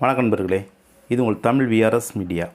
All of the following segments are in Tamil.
வணக்கம் நண்பர்களே இது உங்கள் தமிழ் விஆர்எஸ் மீடியா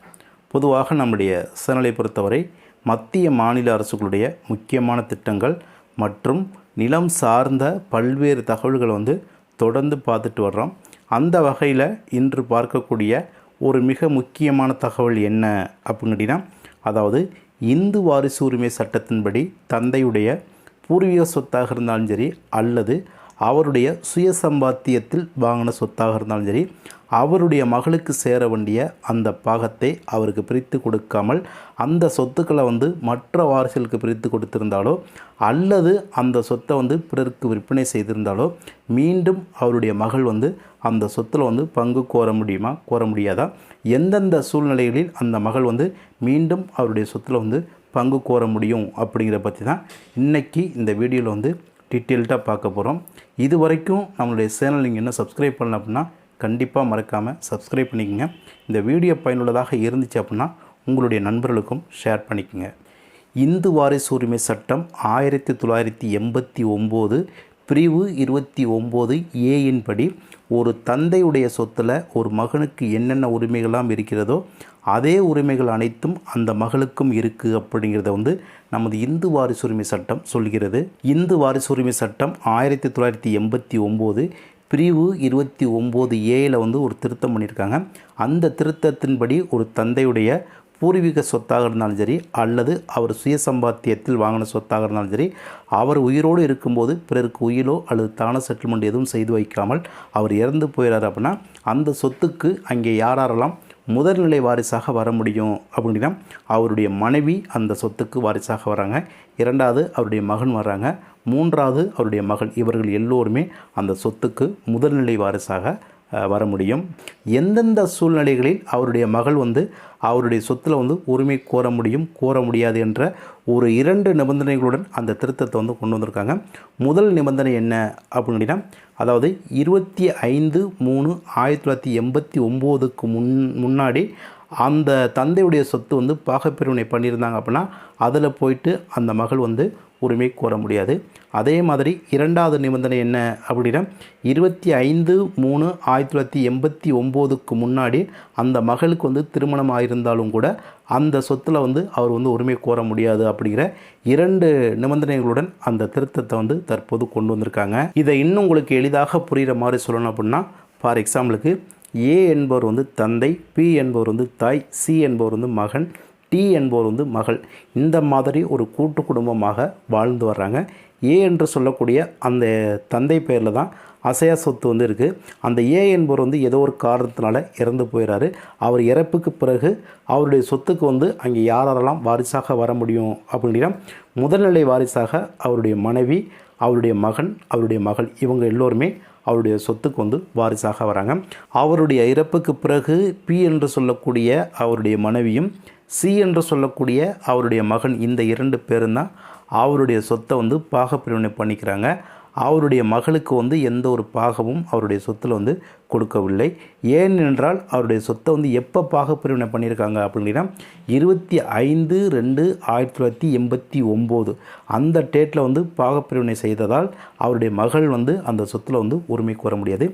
பொதுவாக நம்முடைய சேனலை பொறுத்தவரை மத்திய மாநில அரசுகளுடைய முக்கியமான திட்டங்கள் மற்றும் நிலம் சார்ந்த பல்வேறு தகவல்களை வந்து தொடர்ந்து பார்த்துட்டு வர்றோம். அந்த வகையில் இன்று பார்க்கக்கூடிய ஒரு மிக முக்கியமான தகவல் என்ன அப்படின்னு அதாவது இந்து வாரிசு உரிமை சட்டத்தின்படி தந்தையுடைய பூர்வீக சொத்தாக இருந்தாலும் சரி அல்லது அவருடைய சுய சம்பாத்தியத்தில் வாங்கின சொத்தாக இருந்தாலும் சரி அவருடைய மகளுக்கு சேர வேண்டிய அந்த பாகத்தை அவருக்கு பிரித்து கொடுக்காமல் அந்த சொத்துக்களை வந்து மற்ற வாரிசுகளுக்கு பிரித்து கொடுத்திருந்தாலோ அல்லது அந்த சொத்தை வந்து பிறருக்கு விற்பனை செய்திருந்தாலோ மீண்டும் அவருடைய மகள் வந்து அந்த சொத்தில் வந்து பங்கு கோர முடியுமா? கோர முடியாதா? எந்தெந்த சூழ்நிலைகளில் அந்த மகள் வந்து மீண்டும் அவருடைய சொத்தில் வந்து பங்கு கோர முடியும் அப்படிங்கிற பற்றி தான் இன்றைக்கி இந்த வீடியோவில் வந்து டீட்டெயில்டாக பார்க்க போகிறோம் இது வரைக்கும் நம்மளுடைய சேனல் நீங்கள் என்ன சப்ஸ்கிரைப் பண்ணல அப்படின்னா கண்டிப்பாக மறக்காமல் சப்ஸ்கிரைப் பண்ணிக்கோங்க. இந்த வீடியோ பயனுள்ளதாக இருந்துச்சு அப்படின்னா உங்களுடைய நண்பர்களுக்கும் ஷேர் பண்ணிக்கோங்க. இந்து வாரிசு உரிமை சட்டம் ஆயிரத்தி தொள்ளாயிரத்தி எண்பத்தி ஒம்பது பிரிவு இருபத்தி ஒம்பது ஏயின் படி ஒரு தந்தையுடைய சொத்தில் ஒரு மகனுக்கு என்னென்ன உரிமைகள்லாம் இருக்கிறதோ அதே உரிமைகள் அனைத்தும் அந்த மகளுக்கும் இருக்குது அப்படிங்கிறத வந்து நமது இந்து வாரிசுரிமை சட்டம் சொல்கிறது. இந்து வாரிசு உரிமை சட்டம் ஆயிரத்தி தொள்ளாயிரத்தி எண்பத்தி ஒம்பது பிரிவு இருபத்தி ஒம்பது ஏயில் வந்து ஒரு திருத்தம் பண்ணியிருக்காங்க. அந்த திருத்தத்தின்படி ஒரு தந்தையுடைய பூர்வீக சொத்தாக இருந்தாலும் சரி அல்லது அவர் சுய சம்பாத்தியத்தில் வாங்கின சொத்தாக இருந்தாலும் சரி அவர் உயிரோடு இருக்கும்போது பிறருக்கு உயிரோ அல்லது தான செட்டில்மெண்ட் எதுவும் செய்து வைக்காமல் அவர் இறந்து போயிடார் அப்படின்னா அந்த சொத்துக்கு அங்கே யாரெல்லாம் முதல்நிலை வாரிசாக வர முடியும் அப்படின்னா அவருடைய மனைவி அந்த சொத்துக்கு வாரிசாக வராங்க. இரண்டாவது அவருடைய மகன் வராங்க. மூன்றாவது அவருடைய மகள் இவர்கள் எல்லோருமே அந்த சொத்துக்கு முதல்நிலை வாரிசாக வர முடியும். எந்தெந்த சூழ்நிலைகளில் அவருடைய மகள் வந்து அவருடைய சொத்தில் வந்து உரிமை கோர முடியும் கோர முடியாது என்ற ஒரு இரண்டு நிபந்தனைகளுடன் அந்த திருத்தத்தை வந்து கொண்டு வந்திருக்காங்க. முதல் நிபந்தனை என்ன அப்படின்னா அதாவது இருபத்தி ஐந்து மூணு ஆயிரத்தி தொள்ளாயிரத்தி எண்பத்தி ஒம்போதுக்கு முன் முன்னாடி அந்த தந்தையுடைய சொத்து வந்து பாகப்பிரிவினை பண்ணியிருந்தாங்க அப்படின்னா அதில் போயிட்டு அந்த மகள் வந்து உரிமை கோர முடியாது. அதே மாதிரி இரண்டாவது நிபந்தனை என்ன அப்படின்னா இருபத்தி ஐந்து மூணு ஆயிரத்தி தொள்ளாயிரத்தி எண்பத்தி ஒம்போதுக்கு முன்னாடி அந்த மகளுக்கு வந்து திருமணம் ஆயிருந்தாலும் கூட அந்த சொத்தில் வந்து அவர் வந்து உரிமை கோர முடியாது அப்படிங்கிற இரண்டு நிபந்தனைகளுடன் அந்த திருத்தத்தை வந்து தற்போது கொண்டு வந்திருக்காங்க. இதை இன்னும் உங்களுக்கு எளிதாக புரிகிற மாதிரி சொல்லணும் அப்படின்னா ஃபார் எக்ஸாம்பிளுக்கு ஏ என்பவர் வந்து தந்தை பி என்பவர் வந்து தாய் சி என்பவர் வந்து மகன் டி என்பவர் வந்து மகள். இந்த மாதிரி ஒரு கூட்டு குடும்பமாக வாழ்ந்து வர்றாங்க. ஏ என்று சொல்லக்கூடிய அந்த தந்தை பேரில் தான் அசையா சொத்து வந்து இருக்குது அந்த ஏ என்பவர் வந்து ஏதோ ஒரு காரணத்தினால இறந்து போயிடுறாரு அவர் இறப்புக்கு பிறகு அவருடைய சொத்துக்கு வந்து அங்கே யாரெல்லாம் வாரிசாக வர முடியும் அப்படின்னா முதல்நிலை வாரிசாக அவருடைய மனைவி அவருடைய மகன் அவருடைய மகள் இவங்க எல்லோருமே அவருடைய சொத்துக்கு வந்து வாரிசாக வராங்க. அவருடைய இறப்புக்கு பிறகு பி என்று சொல்லக்கூடிய அவருடைய மனைவியும் சி என்று சொல்லக்கூடிய அவருடைய மகன் இந்த இரண்டு பேரும் தான் அவருடைய சொத்தை வந்து பாகப்பிரிவினை பண்ணிக்கிறாங்க. அவருடைய மகளுக்கு வந்து எந்த ஒரு பாகமும் அவருடைய சொத்தில் வந்து கொடுக்கவில்லை. ஏனென்றால் அவருடைய சொத்தை வந்து எப்போ பாகப்பிரிவினை பண்ணியிருக்காங்க அப்படின்னா இருபத்தி ஐந்து ரெண்டு ஆயிரத்தி தொள்ளாயிரத்தி எண்பத்தி ஒம்பது. அந்த டேட்டில் வந்து பாகப்பிரிவினை செய்ததால் அவருடைய மகள் வந்து அந்த சொத்தில் வந்து உரிமை கோர முடியாது.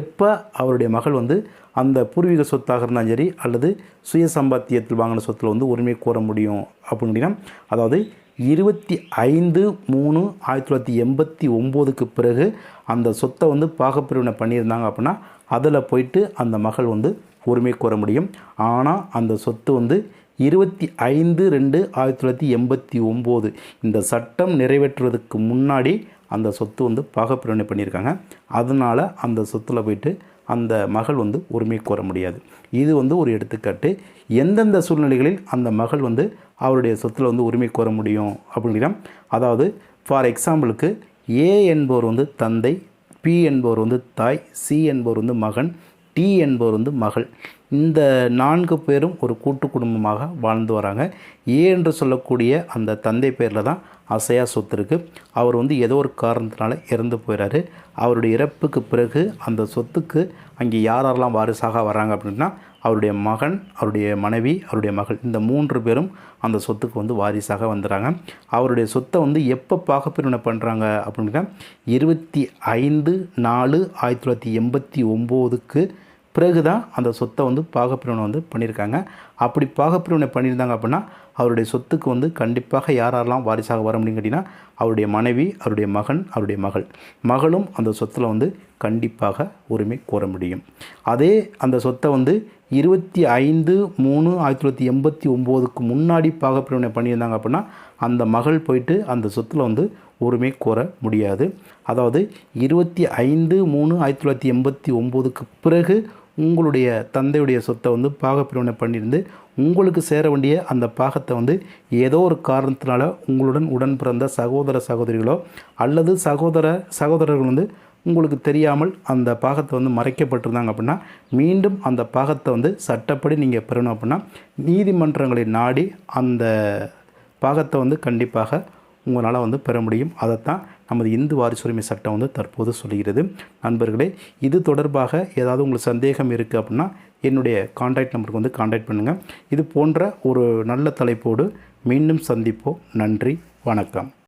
எப்போ அவருடைய மகள் வந்து அந்த பூர்வீக சொத்தாக இருந்தாலும் சரி அல்லது சுய சம்பாத்தியத்தில் வாங்கின சொத்தில் வந்து உரிமை கோர முடியும் அப்படின்னா அதாவது இருபத்தி ஐந்து மூணு ஆயிரத்தி தொள்ளாயிரத்தி எண்பத்தி ஒம்போதுக்கு பிறகு அந்த சொத்தை வந்து பாகப்பிரிவினை பண்ணியிருந்தாங்க அப்படின்னா அதில் போயிட்டு அந்த மகள் வந்து உரிமை கோர முடியும். ஆனால் அந்த சொத்து வந்து இருபத்தி ஐந்து ரெண்டு ஆயிரத்தி தொள்ளாயிரத்தி எண்பத்தி ஒம்பது இந்த சட்டம் நிறைவேற்றுவதற்கு முன்னாடி அந்த சொத்து வந்து பாகப்பிரிவினை பண்ணியிருக்காங்க. அதனால் அந்த சொத்தில் போயிட்டு அந்த மகள் வந்து உரிமை கோர முடியாது. இது வந்து ஒரு எடுத்துக்காட்டு. எந்தெந்த சூழ்நிலைகளில் அந்த மகள் வந்து அவருடைய சொத்தில் வந்து உரிமை கோர முடியும் அப்படிங்கிற அதாவது ஃபார் எக்ஸாம்பிளுக்கு ஏ என்பவர் வந்து தந்தை பி என்பவர் வந்து தாய் சி என்பவர் வந்து மகன் டி என்பவர் வந்து மகள். இந்த நான்கு பேரும் ஒரு கூட்டு குடும்பமாக வாழ்ந்து வராங்க. ஏ என்று சொல்லக்கூடிய அந்த தந்தை பேரில் தான் அசையா சொத்து இருக்குது அவர் வந்து ஏதோ ஒரு காரணத்தினால இறந்து போயிறாரு. அவருடைய இறப்புக்கு பிறகு அந்த சொத்துக்கு அங்கே யார் யாரெல்லாம் வாரிசாக வராங்க அப்படின்னா அவருடைய மகன் அவருடைய மனைவி அவருடைய மகள் இந்த மூன்று பேரும் அந்த சொத்துக்கு வந்து வாரிசாக வந்துடுறாங்க அவருடைய சொத்தை வந்து எப்போ பாகப்பிரிவினை பண்ணுறாங்க அப்படின்னா இருபத்தி ஐந்து நாலு ஆயிரத்தி தொள்ளாயிரத்தி எண்பத்தி ஒம்போதுக்கு பிறகு தான் அந்த சொத்தை வந்து பாகப்பிரிவினை வந்து பண்ணியிருக்காங்க. அப்படி பாகப்பிரிவினை பண்ணியிருந்தாங்க அப்படின்னா அவருடைய சொத்துக்கு வந்து கண்டிப்பாக யாரெல்லாம் வாரிசாக வர முடியும் கேட்டிங்கன்னா அவருடைய மனைவி அவருடைய மகன் அவருடைய மகள். மகளும் அந்த சொத்தில் வந்து கண்டிப்பாக உரிமை கோர முடியும். அதே அந்த சொத்தை வந்து இருபத்தி ஐந்து மூணு ஆயிரத்தி தொள்ளாயிரத்தி எண்பத்தி ஒம்போதுக்கு முன்னாடி பாகப்பிரிவினை பண்ணியிருந்தாங்க அப்படின்னா அந்த மகள் போயிட்டு அந்த சொத்தில் வந்து உரிமை கோர முடியாது. அதாவது இருபத்தி ஐந்து மூணு ஆயிரத்தி தொள்ளாயிரத்தி எண்பத்தி ஒம்போதுக்கு பிறகு உங்களுடைய தந்தையுடைய சொத்தை வந்து பாகப்பிரிவினை பண்ணியிருந்து உங்களுக்கு சேர வேண்டிய அந்த பாகத்தை வந்து ஏதோ ஒரு காரணத்தினால உங்களுடன் உடன் பிறந்த சகோதர சகோதரிகளோ அல்லது சகோதர சகோதரர்கள் வந்து உங்களுக்கு தெரியாமல் அந்த பாகத்தை வந்து மறைக்கப்பட்டிருந்தாங்க அப்படின்னா மீண்டும் அந்த பாகத்தை வந்து சட்டப்படி நீங்கள் பெறணும் அப்படின்னா நீதிமன்றங்களை நாடி அந்த பாகத்தை வந்து கண்டிப்பாக உங்களால் வந்து பெற முடியும். அதைத்தான் நமது இந்து வாரிசுரிமை சட்டம் வந்து தற்போது சொல்கிறது நண்பர்களே இது தொடர்பாக ஏதாவது உங்களுக்கு சந்தேகம் இருக்குது அப்படின்னா என்னுடைய காண்டாக்ட் நம்பருக்கு வந்து காண்டாக்ட் பண்ணுங்கள் இது போன்ற ஒரு நல்ல தலைப்போடு மீண்டும் சந்திப்போம். நன்றி வணக்கம்.